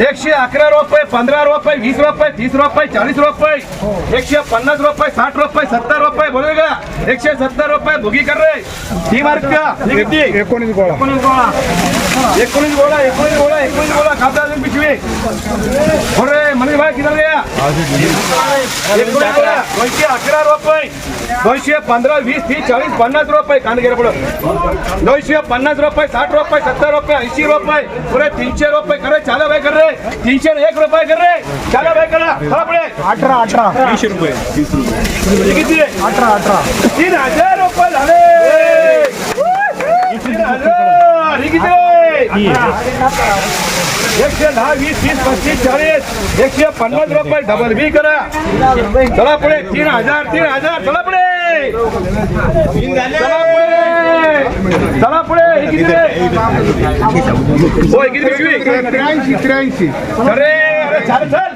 एकशे अकरा रुपये पंधरा रुपये वीस रुपये तीस रुपये चालीस रुपये. एकशे पन्ना रुपये साठ रुपये सत्तर रुपये. बोले का? एकशे सत्तर रुपये भोगी कर रहे ती मार्क का? एकोणीस गोळा. एकोणीस गोळा. एकोणीस गोळा एकोणीस गोळा एकोणीस गोळा खाता अजून पिशवी. अरे मनीष भाई किधर गया एकोणीस गोळा. दोनशे अकरा रुपये. दोनशे पंधरा वीस तीस चाळीस पन्नास रुपये. कांदे गेले पुढं. दोनशे पन्नास रुपये साठ रुपये सत्तर रुपये ऐंशी रुपये. पुरे तीनशे रुपये करे चाला भाई कर. रे तीनशे एक रुपये कर. रे चाला भाई करा. चला पुढे. अठरा अठरा. तीनशे रुपये. हे किती आहे अठरा अठरा. तीन हज़ार रुपये झाले. तीन हज़ार. किती एकशे दहा वीस तीस पस्तीस चाळीस. एकशे पन्नास रुपये डबल बी करा. चला पुढे. तीन हजार तीन हजार. चला पुढे. चला पुढे. हे? होय त्र्याऐंशी त्र्याऐंशी. अरे अरे चाल चल.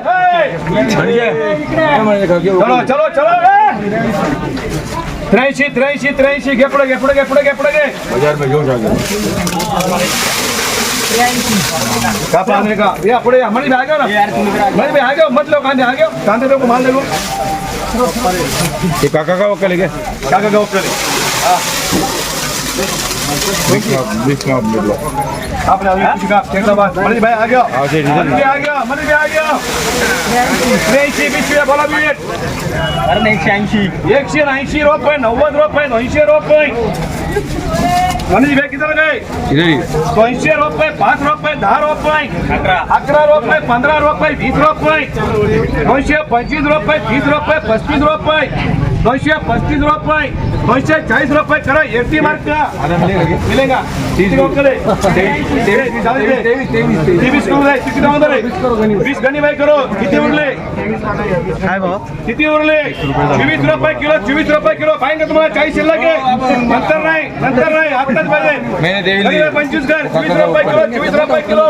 चलो चलो चलो. ए. त्र्याऐंशी त्र्याऐंशी त्र्याऐंशी. घे पुढे घे पुढे घे पुढे घे पुढे घे. का पाहणे का? या पुढे या मणी आ गयो ना? मणी भाई आ गयो मत लो कांदे आ गयो। कांदे लोग। माल देखो काका का है क्या? का आपने अभी कुछ कहा टेकला बात? मनी भाई आ गयो। मनी आ गयो मनी भाई आ गयो। पिशवी बोला बीट एकशे ऐंशी एकशे ऐंशी रुपये नव्वद रुपये मनीष भाई किती गए दोनशे रुपये पाच रुपये दहा रुपये अकरा अकरा रुपये पंधरा रुपये वीस रुपये दोनशे पंचवीस रुपये तीस रुपये पस्तीस रुपये दोनशे पस्तीस रुपये दोनशे चाळीस रुपये करा एटी मार्क का। मिलेगा किती लोक करे तेवीस करू दे? किती होणार आहे वीस गणी बाई करो। किती उरले किती उरले चोवीस रुपये किलो चोवीस रुपये किलो। पाहिजे का तुम्हाला चाळीस शिल्लक आहे नंतर नाही नंतर नाही पाहिजे गणी बाई पंचवीस कर चोवीस रुपये किलो चोवीस रुपये किलो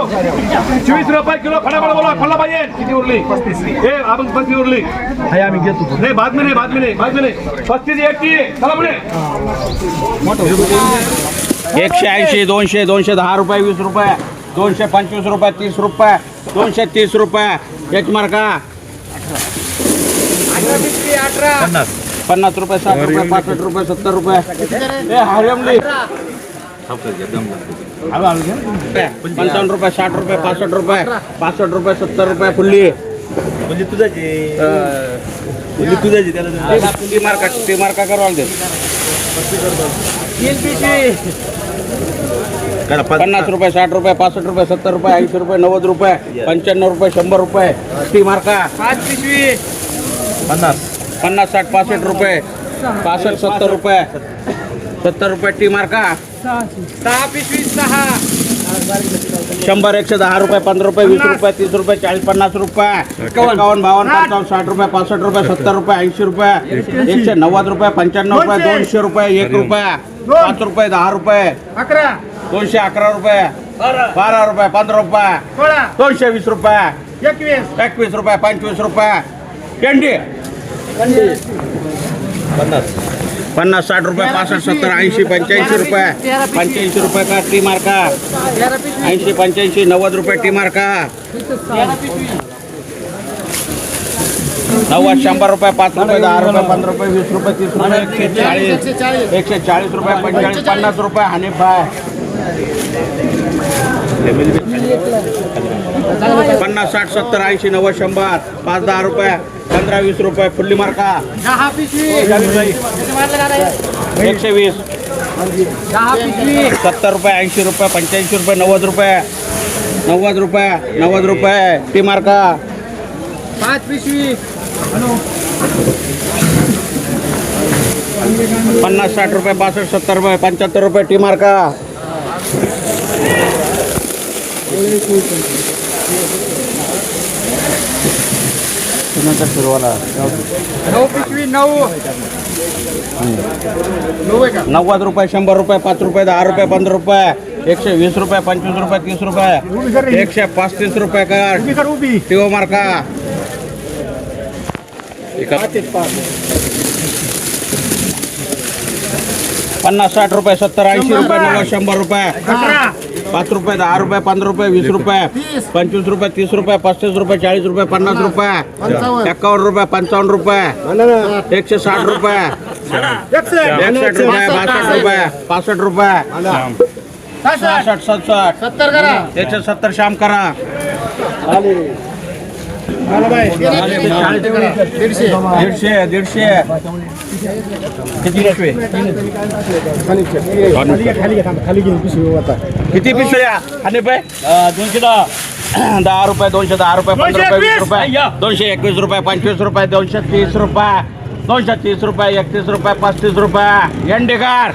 चोवीस रुपये किलो फटाफट बोला फळा पाहिजे किती उरली? पस्तीस हे आपण पस्तीस उरली? आम्ही घेतो नाही बाद में नाही बाद में नाही बाद में नाही। पस्तीस एकटी चला पुढे एकशे ऐंशी दोनशे दोनशे दहा रुपये वीस रुपये दोनशे पंचवीस रुपये तीस रुपये दोनशे तीस रुपये एक मार्का पन्नास। रुपये साठ रुपये पासष्ट रुपये सत्तर रुपये ए हरियमली पंचावन्न रुपये साठ रुपये पासष्ट रुपये. पासष्ट रुपये सत्तर रुपये फुल्ली. म्हणजे तुझाची म्हणजे तुझाची त्याला ती मार्का ती मार्का करावं दे पन्नास रुपये साठ रुपये पासष्ट रुपये सत्तर रुपये ऐंशी रुपये नव्वद रुपये पंच्याण्णव रुपये शंभर रुपये. ती मार्का. पाच पिशवी पन्नास. पन्नास साठ पासष्ट रुपये. पासष्ट सत्तर रुपये. सत्तर रुपये टी मार्का. सहा पिशवी सहा शंभर एकशे दहा रुपये पंधरा रुपये वीस रुपये तीस रुपये चाळीस पन्नास रुपये एकावन्न बावन्न पंचावन्न साठ रुपये पासष्ट रुपये सत्तर रुपये ऐंशी रुपये एकशे नव्वद रुपये पंच्याण्णव रुपये दोनशे। रुपये एक रुपये पाच रुपये दहा रुपये अकरा। दोनशे अकरा रुपये बारा रुपये पंधरा रुपये दोनशे वीस रुपये एकवीस एकवीस रुपये पंचवीस रुपये पेंडी पन्नास। पन्नास साठ रुपये पासष्ट सत्तर ऐंशी पंच्याऐंशी रुपये. पंच्याऐंशी रुपये का टी मार्का? ऐंशी पंच्याऐंशी नव्वद रुपये टी मार्का? नव्वद शंबर रुपये पाँच रुपये दहा रुपये पंधरा रुपये वीस रुपये तीस रुपये एकशे चालीस एकशे चालीस रुपये पंचेचाळीस पन्नास रुपये हनीफ आहे. पन्नास साठ सत्तर ऐंशी नव्वद शंभर, पाच दहा रुपये, पंधरा वीस रुपये, फुल्ली मार्का. एकशे वीस. सत्तर रुपये, ऐंशी रुपये, पंच्याऐंशी रुपये, नव्वद रुपये. नव्वद रुपये नव्वद रुपये. टी मार्का. पाच पिशवी पन्नास साठ रुपये पासष्ट सत्तर रुपये, पंच्याहत्तर रुपये, टी मार्का. नऊ पिशवी नऊ. नऊ आहे का? नव्वद रुपये शंभर रुपये पाच रुपये दहा रुपये पंधरा रुपये एकशे वीस रुपये पंचवीस रुपये तीस रुपये एकशे पस्तीस रुपये कर. उभी टीओ मार्का. पन्नास साठ रुपये सत्तर ऐंशी रुपये नव्वद शंभर रुपये. पाच रुपये दहा रुपये पंधरा रुपये वीस रुपये पंचवीस रुपये तीस रुपये पस्तीस रुपये चाळीस रुपये पन्नास रुपये एकावन्न रुपये पंचावन्न रुपये एकशे साठ रुपये एकसष्ट रुपये बासष्ट रुपये पासष्ट रुपये सहासष्ट सत्तर करा. एकशे सत्तर शाम करा. दीडशे दीडशे किती पिशवे किती पिशव्या? आणि रुपये? दोनशे दहा. दहा रुपये दोनशे दहा रुपये पंधरा रुपये वीस रुपये. दोनशे एकवीस? रुपये पंचवीस रुपये दोनशे तीस रुपये. दोनशे तीस रुपये एकतीस रुपये पस्तीस रुपये. एंडेकार